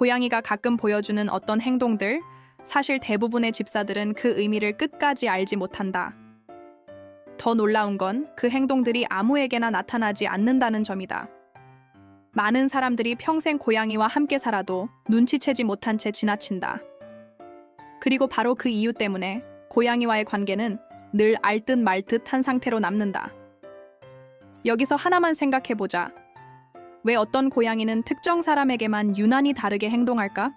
고양이가 가끔 보여주는 어떤 행동들, 사실 대부분의 집사들은 그 의미를 끝까지 알지 못한다. 더 놀라운 건 그 행동들이 아무에게나 나타나지 않는다는 점이다. 많은 사람들이 평생 고양이와 함께 살아도 눈치채지 못한 채 지나친다. 그리고 바로 그 이유 때문에 고양이와의 관계는 늘 알듯 말듯 한 상태로 남는다. 여기서 하나만 생각해보자. 왜 어떤 고양이는 특정 사람에게만 유난히 다르게 행동할까?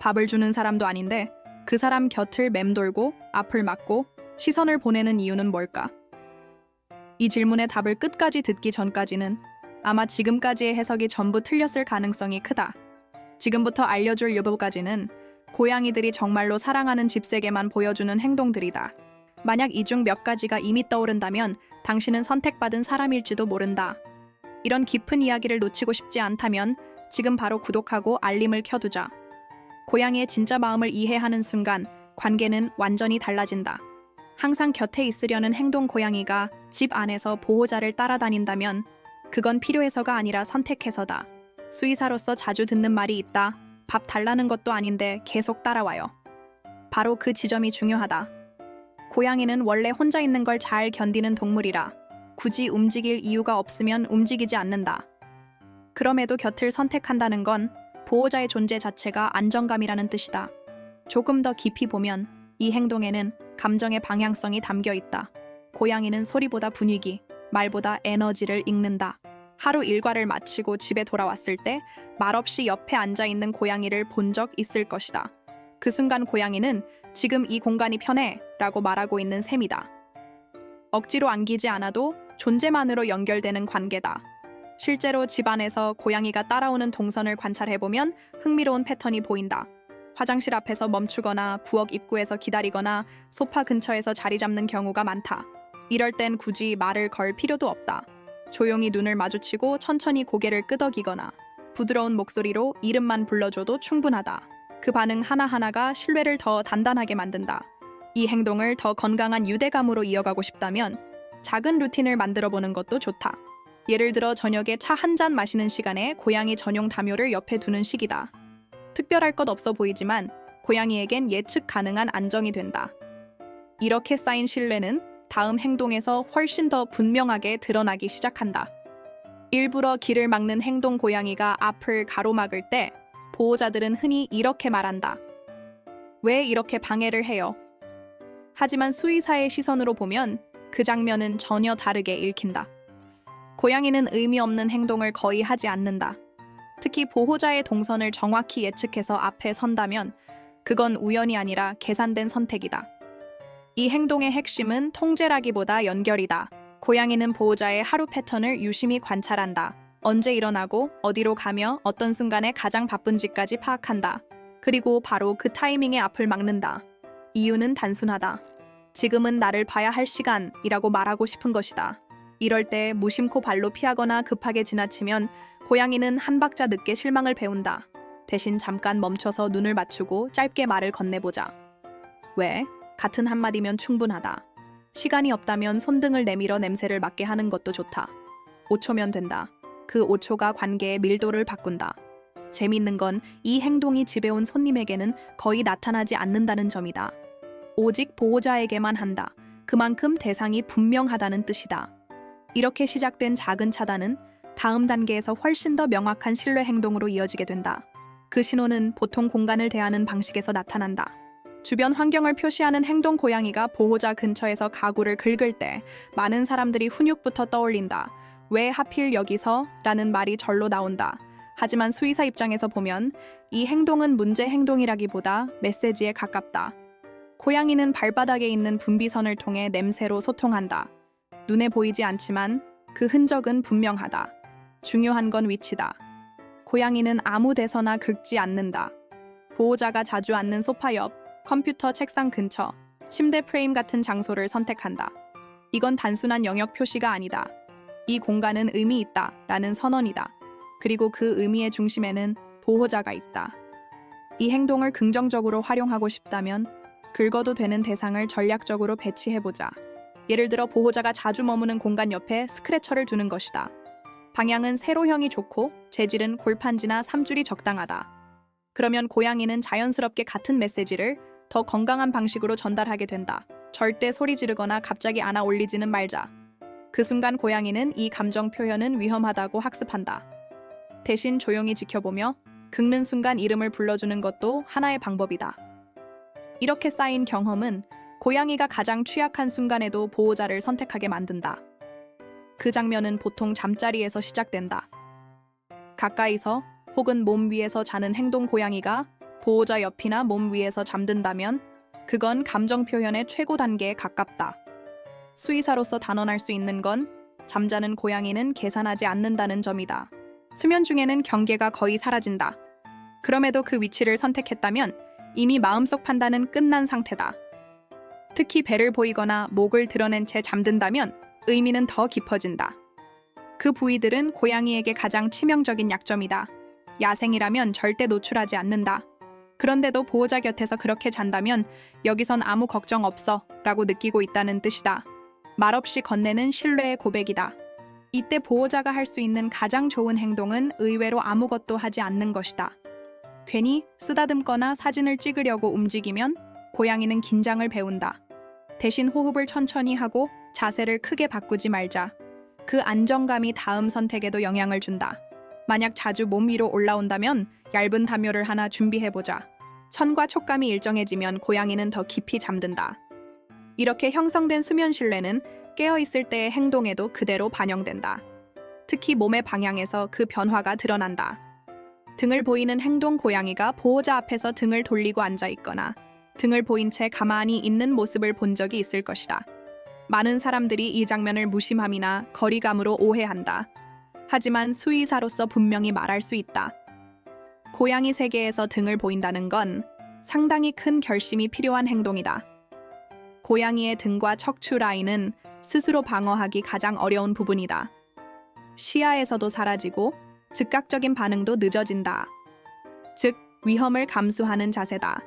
밥을 주는 사람도 아닌데 그 사람 곁을 맴돌고 앞을 막고 시선을 보내는 이유는 뭘까? 이 질문의 답을 끝까지 듣기 전까지는 아마 지금까지의 해석이 전부 틀렸을 가능성이 크다. 지금부터 알려줄 여부까지는 고양이들이 정말로 사랑하는 집세계만 보여주는 행동들이다. 만약 이 중 몇 가지가 이미 떠오른다면 당신은 선택받은 사람일지도 모른다. 이런 깊은 이야기를 놓치고 싶지 않다면 지금 바로 구독하고 알림을 켜두자. 고양이의 진짜 마음을 이해하는 순간 관계는 완전히 달라진다. 항상 곁에 있으려는 행동 고양이가 집 안에서 보호자를 따라다닌다면 그건 필요해서가 아니라 선택해서다. 수의사로서 자주 듣는 말이 있다. 밥 달라는 것도 아닌데 계속 따라와요. 바로 그 지점이 중요하다. 고양이는 원래 혼자 있는 걸 잘 견디는 동물이라 굳이 움직일 이유가 없으면 움직이지 않는다. 그럼에도 곁을 선택한다는 건 보호자의 존재 자체가 안정감이라는 뜻이다. 조금 더 깊이 보면 이 행동에는 감정의 방향성이 담겨 있다. 고양이는 소리보다 분위기, 말보다 에너지를 읽는다. 하루 일과를 마치고 집에 돌아왔을 때 말없이 옆에 앉아 있는 고양이를 본 적 있을 것이다. 그 순간 고양이는 지금 이 공간이 편해 라고 말하고 있는 셈이다. 억지로 안기지 않아도 존재만으로 연결되는 관계다. 실제로 집안에서 고양이가 따라오는 동선을 관찰해보면 흥미로운 패턴이 보인다. 화장실 앞에서 멈추거나 부엌 입구에서 기다리거나 소파 근처에서 자리 잡는 경우가 많다. 이럴 땐 굳이 말을 걸 필요도 없다. 조용히 눈을 마주치고 천천히 고개를 끄덕이거나 부드러운 목소리로 이름만 불러줘도 충분하다. 그 반응 하나하나가 신뢰를 더 단단하게 만든다. 이 행동을 더 건강한 유대감으로 이어가고 싶다면 작은 루틴을 만들어 보는 것도 좋다. 예를 들어 저녁에 차 한 잔 마시는 시간에 고양이 전용 담요를 옆에 두는 식이다. 특별할 것 없어 보이지만 고양이에겐 예측 가능한 안정이 된다. 이렇게 쌓인 신뢰는 다음 행동에서 훨씬 더 분명하게 드러나기 시작한다. 일부러 길을 막는 행동 고양이가 앞을 가로막을 때 보호자들은 흔히 이렇게 말한다. 왜 이렇게 방해를 해요? 하지만 수의사의 시선으로 보면 그 장면은 전혀 다르게 읽힌다. 고양이는 의미 없는 행동을 거의 하지 않는다. 특히 보호자의 동선을 정확히 예측해서 앞에 선다면 그건 우연이 아니라 계산된 선택이다. 이 행동의 핵심은 통제라기보다 연결이다. 고양이는 보호자의 하루 패턴을 유심히 관찰한다. 언제 일어나고 어디로 가며 어떤 순간에 가장 바쁜지까지 파악한다. 그리고 바로 그 타이밍에 앞을 막는다. 이유는 단순하다. 지금은 나를 봐야 할 시간이라고 말하고 싶은 것이다. 이럴 때 무심코 발로 피하거나 급하게 지나치면 고양이는 한 박자 늦게 실망을 배운다. 대신 잠깐 멈춰서 눈을 맞추고 짧게 말을 건네보자. 왜? 같은 한마디면 충분하다. 시간이 없다면 손등을 내밀어 냄새를 맡게 하는 것도 좋다. 5초면 된다. 그 5초가 관계의 밀도를 바꾼다. 재밌는 건 이 행동이 집에 온 손님에게는 거의 나타나지 않는다는 점이다. 오직 보호자에게만 한다. 그만큼 대상이 분명하다는 뜻이다. 이렇게 시작된 작은 차단은 다음 단계에서 훨씬 더 명확한 신뢰 행동으로 이어지게 된다. 그 신호는 보통 공간을 대하는 방식에서 나타난다. 주변 환경을 표시하는 행동 고양이가 보호자 근처에서 가구를 긁을 때 많은 사람들이 훈육부터 떠올린다. 왜 하필 여기서? 라는 말이 절로 나온다. 하지만 수의사 입장에서 보면 이 행동은 문제 행동이라기보다 메시지에 가깝다. 고양이는 발바닥에 있는 분비선을 통해 냄새로 소통한다. 눈에 보이지 않지만 그 흔적은 분명하다. 중요한 건 위치다. 고양이는 아무 데서나 긁지 않는다. 보호자가 자주 앉는 소파 옆, 컴퓨터 책상 근처, 침대 프레임 같은 장소를 선택한다. 이건 단순한 영역 표시가 아니다. 이 공간은 의미 있다 라는 선언이다. 그리고 그 의미의 중심에는 보호자가 있다. 이 행동을 긍정적으로 활용하고 싶다면 긁어도 되는 대상을 전략적으로 배치해보자. 예를 들어 보호자가 자주 머무는 공간 옆에 스크래처를 두는 것이다. 방향은 세로형이 좋고 재질은 골판지나 삼줄이 적당하다. 그러면 고양이는 자연스럽게 같은 메시지를 더 건강한 방식으로 전달하게 된다. 절대 소리 지르거나 갑자기 안아 올리지는 말자. 그 순간 고양이는 이 감정 표현은 위험하다고 학습한다. 대신 조용히 지켜보며 긁는 순간 이름을 불러주는 것도 하나의 방법이다. 이렇게 쌓인 경험은 고양이가 가장 취약한 순간에도 보호자를 선택하게 만든다. 그 장면은 보통 잠자리에서 시작된다. 가까이서 혹은 몸 위에서 자는 행동 고양이가 보호자 옆이나 몸 위에서 잠든다면 그건 감정 표현의 최고 단계에 가깝다. 수의사로서 단언할 수 있는 건 잠자는 고양이는 계산하지 않는다는 점이다. 수면 중에는 경계가 거의 사라진다. 그럼에도 그 위치를 선택했다면 이미 마음속 판단은 끝난 상태다. 특히 배를 보이거나 목을 드러낸 채 잠든다면 의미는 더 깊어진다. 그 부위들은 고양이에게 가장 치명적인 약점이다. 야생이라면 절대 노출하지 않는다. 그런데도 보호자 곁에서 그렇게 잔다면 여기선 아무 걱정 없어 라고 느끼고 있다는 뜻이다. 말없이 건네는 신뢰의 고백이다. 이때 보호자가 할 수 있는 가장 좋은 행동은 의외로 아무것도 하지 않는 것이다. 괜히 쓰다듬거나 사진을 찍으려고 움직이면 고양이는 긴장을 배운다. 대신 호흡을 천천히 하고 자세를 크게 바꾸지 말자. 그 안정감이 다음 선택에도 영향을 준다. 만약 자주 몸 위로 올라온다면 얇은 담요를 하나 준비해보자. 천과 촉감이 일정해지면 고양이는 더 깊이 잠든다. 이렇게 형성된 수면 신뢰는 깨어있을 때의 행동에도 그대로 반영된다. 특히 몸의 방향에서 그 변화가 드러난다. 등을 보이는 행동 고양이가 보호자 앞에서 등을 돌리고 앉아 있거나 등을 보인 채 가만히 있는 모습을 본 적이 있을 것이다. 많은 사람들이 이 장면을 무심함이나 거리감으로 오해한다. 하지만 수의사로서 분명히 말할 수 있다. 고양이 세계에서 등을 보인다는 건 상당히 큰 결심이 필요한 행동이다. 고양이의 등과 척추 라인은 스스로 방어하기 가장 어려운 부분이다. 시야에서도 사라지고 즉각적인 반응도 늦어진다. 즉, 위험을 감수하는 자세다.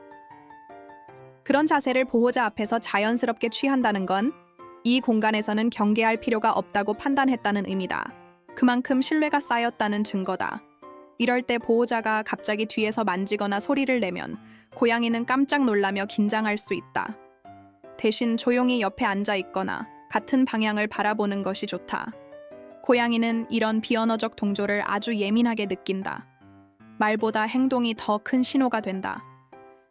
그런 자세를 보호자 앞에서 자연스럽게 취한다는 건 이 공간에서는 경계할 필요가 없다고 판단했다는 의미다. 그만큼 신뢰가 쌓였다는 증거다. 이럴 때 보호자가 갑자기 뒤에서 만지거나 소리를 내면 고양이는 깜짝 놀라며 긴장할 수 있다. 대신 조용히 옆에 앉아 있거나 같은 방향을 바라보는 것이 좋다. 고양이는 이런 비언어적 동조를 아주 예민하게 느낀다. 말보다 행동이 더 큰 신호가 된다.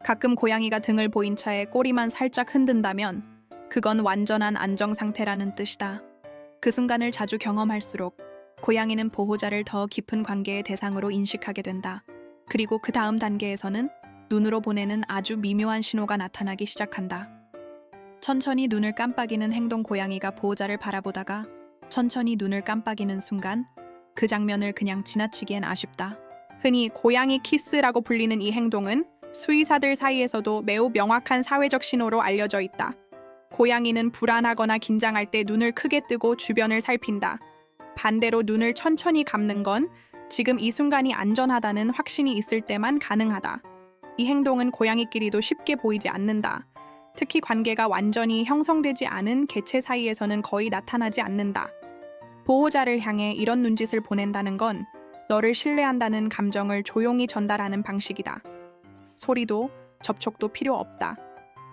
가끔 고양이가 등을 보인 차에 꼬리만 살짝 흔든다면 그건 완전한 안정 상태라는 뜻이다. 그 순간을 자주 경험할수록 고양이는 보호자를 더 깊은 관계의 대상으로 인식하게 된다. 그리고 그 다음 단계에서는 눈으로 보내는 아주 미묘한 신호가 나타나기 시작한다. 천천히 눈을 깜빡이는 행동 고양이가 보호자를 바라보다가 천천히 눈을 깜빡이는 순간 그 장면을 그냥 지나치기엔 아쉽다. 흔히 고양이 키스라고 불리는 이 행동은 수의사들 사이에서도 매우 명확한 사회적 신호로 알려져 있다. 고양이는 불안하거나 긴장할 때 눈을 크게 뜨고 주변을 살핀다. 반대로 눈을 천천히 감는 건 지금 이 순간이 안전하다는 확신이 있을 때만 가능하다. 이 행동은 고양이끼리도 쉽게 보이지 않는다. 특히 관계가 완전히 형성되지 않은 개체 사이에서는 거의 나타나지 않는다. 보호자를 향해 이런 눈짓을 보낸다는 건 너를 신뢰한다는 감정을 조용히 전달하는 방식이다. 소리도 접촉도 필요 없다.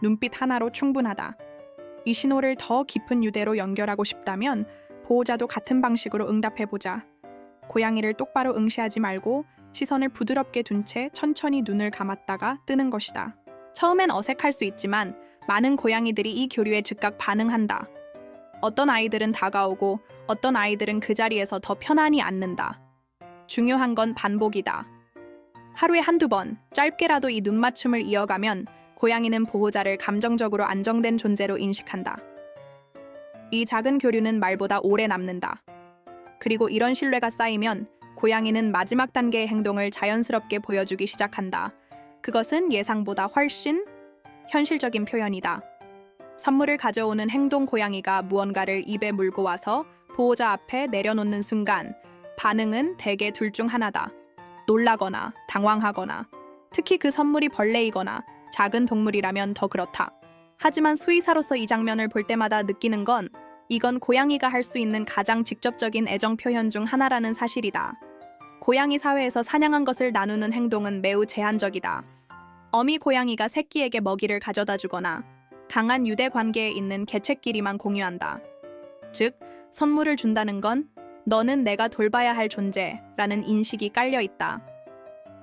눈빛 하나로 충분하다. 이 신호를 더 깊은 유대로 연결하고 싶다면 보호자도 같은 방식으로 응답해보자. 고양이를 똑바로 응시하지 말고 시선을 부드럽게 둔 채 천천히 눈을 감았다가 뜨는 것이다. 처음엔 어색할 수 있지만 많은 고양이들이 이 교류에 즉각 반응한다. 어떤 아이들은 다가오고 어떤 아이들은 그 자리에서 더 편안히 앉는다. 중요한 건 반복이다. 하루에 한두 번 짧게라도 이 눈맞춤을 이어가면 고양이는 보호자를 감정적으로 안정된 존재로 인식한다. 이 작은 교류는 말보다 오래 남는다. 그리고 이런 신뢰가 쌓이면 고양이는 마지막 단계의 행동을 자연스럽게 보여주기 시작한다. 그것은 예상보다 훨씬 현실적인 표현이다. 선물을 가져오는 행동 고양이가 무언가를 입에 물고 와서 보호자 앞에 내려놓는 순간 반응은 대개 둘 중 하나다. 놀라거나 당황하거나 특히 그 선물이 벌레이거나 작은 동물이라면 더 그렇다. 하지만 수의사로서 이 장면을 볼 때마다 느끼는 건 이건 고양이가 할 수 있는 가장 직접적인 애정 표현 중 하나라는 사실이다. 고양이 사회에서 사냥한 것을 나누는 행동은 매우 제한적이다. 어미 고양이가 새끼에게 먹이를 가져다 주거나 강한 유대 관계에 있는 개체끼리만 공유한다. 즉, 선물을 준다는 건 너는 내가 돌봐야 할 존재라는 인식이 깔려 있다.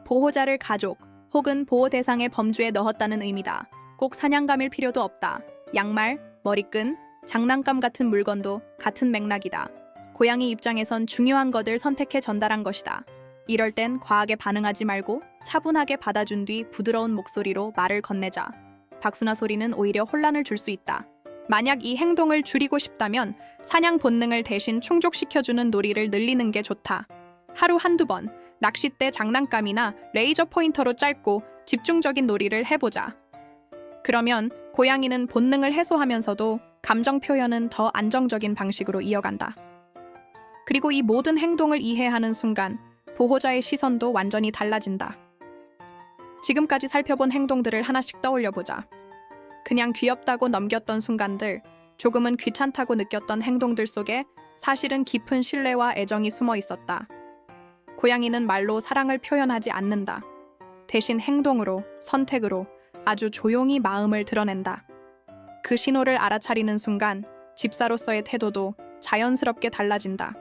보호자를 가족 혹은 보호 대상의 범주에 넣었다는 의미다. 꼭 사냥감일 필요도 없다. 양말, 머리끈, 장난감 같은 물건도 같은 맥락이다. 고양이 입장에선 중요한 것을 선택해 전달한 것이다. 이럴 땐 과하게 반응하지 말고 차분하게 받아준 뒤 부드러운 목소리로 말을 건네자. 박수나 소리는 오히려 혼란을 줄 수 있다. 만약 이 행동을 줄이고 싶다면 사냥 본능을 대신 충족시켜주는 놀이를 늘리는 게 좋다. 하루 한두 번, 낚싯대 장난감이나 레이저 포인터로 짧고 집중적인 놀이를 해보자. 그러면 고양이는 본능을 해소하면서도 감정 표현은 더 안정적인 방식으로 이어간다. 그리고 이 모든 행동을 이해하는 순간 보호자의 시선도 완전히 달라진다. 지금까지 살펴본 행동들을 하나씩 떠올려 보자. 그냥 귀엽다고 넘겼던 순간들, 조금은 귀찮다고 느꼈던 행동들 속에 사실은 깊은 신뢰와 애정이 숨어 있었다. 고양이는 말로 사랑을 표현하지 않는다. 대신 행동으로, 선택으로 아주 조용히 마음을 드러낸다. 그 신호를 알아차리는 순간 집사로서의 태도도 자연스럽게 달라진다.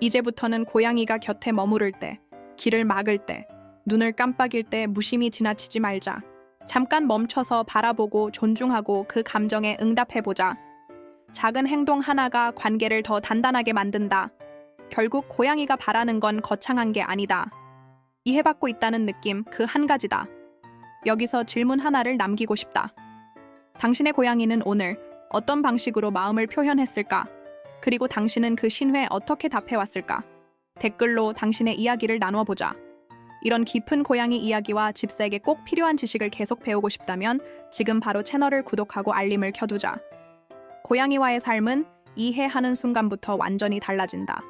이제부터는 고양이가 곁에 머무를 때, 길을 막을 때, 눈을 깜빡일 때 무심히 지나치지 말자. 잠깐 멈춰서 바라보고 존중하고 그 감정에 응답해보자. 작은 행동 하나가 관계를 더 단단하게 만든다. 결국 고양이가 바라는 건 거창한 게 아니다. 이해받고 있다는 느낌 그 한 가지다. 여기서 질문 하나를 남기고 싶다. 당신의 고양이는 오늘 어떤 방식으로 마음을 표현했을까? 그리고 당신은 그 신회에 어떻게 답해왔을까? 댓글로 당신의 이야기를 나누어 보자. 이런 깊은 고양이 이야기와 집사에게 꼭 필요한 지식을 계속 배우고 싶다면 지금 바로 채널을 구독하고 알림을 켜두자. 고양이와의 삶은 이해하는 순간부터 완전히 달라진다.